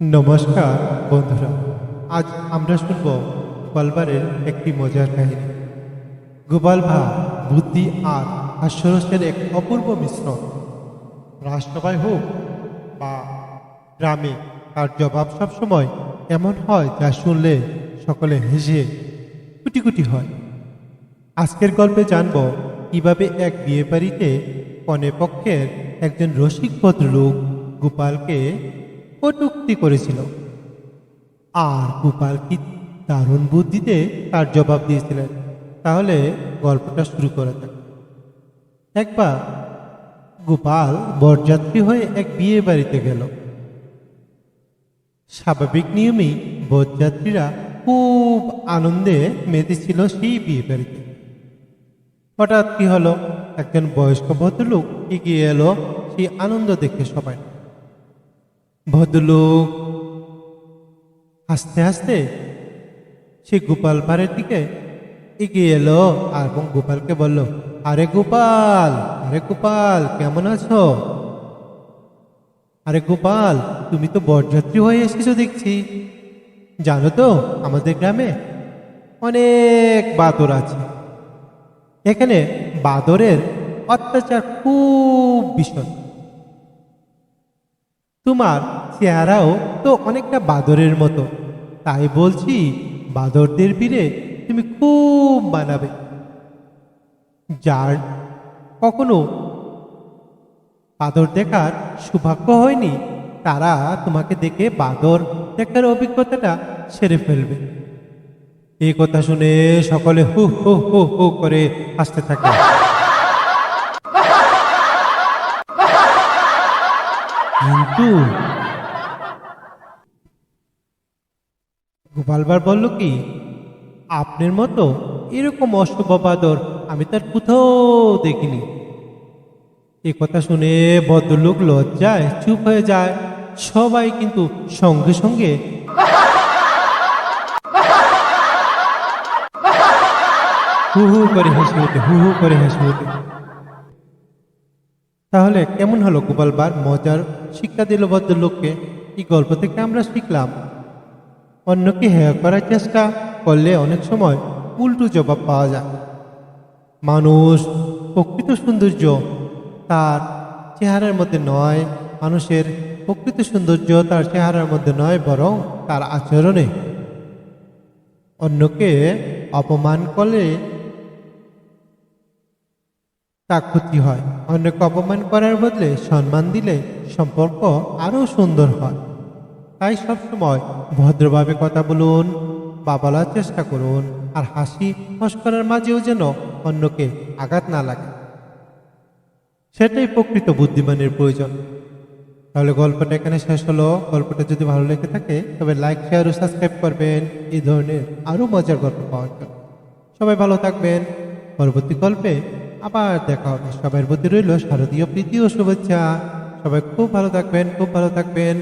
নমস্কার, বন্ধুরা। আজ আমরা শুনব গোপালবারের একটি মজার কাহিনী। গোপাল ভা বুদ্ধি আর হাস্যরসের এক অপূর্ব মিশ্রণ। রাষ্ট্রবায় হোক বা গ্রামে তার জবাব সবসময় এমন হয় যা শুনলে সকলে হেসে কুটি কুটি হয়। আজকের গল্পে জানব কীভাবে এক বিয়ে বাড়িতে কনে পক্ষের একজন রসিক ভদ্রলোক গোপালকে কটুক্তি করেছিল। আর গোপাল কি দারুণ বুদ্ধিতে তার জবাব দিয়েছিলেন। তাহলে গল্পটা শুরু করা যাক একবার গোপাল বরযাত্রী হয়ে এক বিয়ে বাড়িতে গেল। স্বাভাবিক নিয়মেই বরযাত্রীরা খুব আনন্দে মেতেছিল সেই বিয়ে বাড়িতে। হঠাৎ কি হলো? একজন বয়স্ক ভদ্রলোক এগিয়ে এলো সেই আনন্দ দেখে সবাই। ভদ্রলোক হাসতে হাসতে সে গোপাল পাড়ের দিকে এগিয়ে এলো আর এবং গোপালকে বলল, আরে গোপাল আরে গোপাল, কেমন আছো? আরে গোপাল, তুমি তো বরযাত্রী হয়ে এসেছ দেখছি। জানো তো, আমাদের গ্রামে অনেক বাদর আছে। এখানে বাদরের অত্যাচার খুব ভীষণ। তোমার চেহারাও তো অনেকটা বাদরের মতো। তাই বলছি, বাদরদের ভিড়ে তুমি খুব মানাবে যার কখনো বাদর দেখার সৌভাগ্য হয়নি, তারা তোমাকে দেখে বাদর দেখার অভিজ্ঞতাটা সেরে ফেলবে। এই কথা শুনে সকলে হু হু হু হু করে হাসতে থাকে। কিন্তু গোপালবার বলল কি, আপনার মতো এরকম অশুভ বাদর আমি তার কোথাও দেখিনি। এ কথা শুনে ভদ্রলোক লজ্জায় চুপ হয়ে যায়। সবাই কিন্তু সঙ্গে সঙ্গে হু হু করে হেসে ওঠে হু হু করে হেসে ওঠে তাহলে কেমন হলো গোপালবার? মজার শিক্ষা দিল ভদ্রলোককে। এই গল্প থেকে আমরা শিখলাম অন্যকে হেয় করার চেষ্টা করলে অনেক সময় উল্টো জবাব পাওয়া যায়। মানুষ প্রকৃত সৌন্দর্য তার চেহারার মধ্যে নয়, মানুষের প্রকৃত সৌন্দর্য তার চেহারার মধ্যে নয়, বরং তার আচরণে। অন্যকে অপমান করলে তা ক্ষতি হয়। অন্যকে অপমান করার বদলে সম্মান দিলে সম্পর্ক আরও সুন্দর হয়। তাই সবসময় ভদ্রভাবে কথা বলুন, বা বলার চেষ্টা করুন, আর হাসি মস্করার মাঝেও যেন অন্যকে আঘাত না লাগে। সেটাই প্রকৃত বুদ্ধিমানের প্রয়োজন। তাহলে গল্পটা এখানে শেষ হলো। গল্পটা যদি ভালো লেগে থাকে, তবে লাইক, শেয়ার ও সাবস্ক্রাইব করবেন। এই ধরনের আরও মজার গল্প পাওয়ার জন্য। সবাই ভালো থাকবেন। পরবর্তী গল্পে আবার দেখা হবে। সবার প্রতি রইল শারদীয় প্রীতি ও শুভেচ্ছা। সবাই খুব ভালো থাকবেন, খুব ভালো থাকবেন।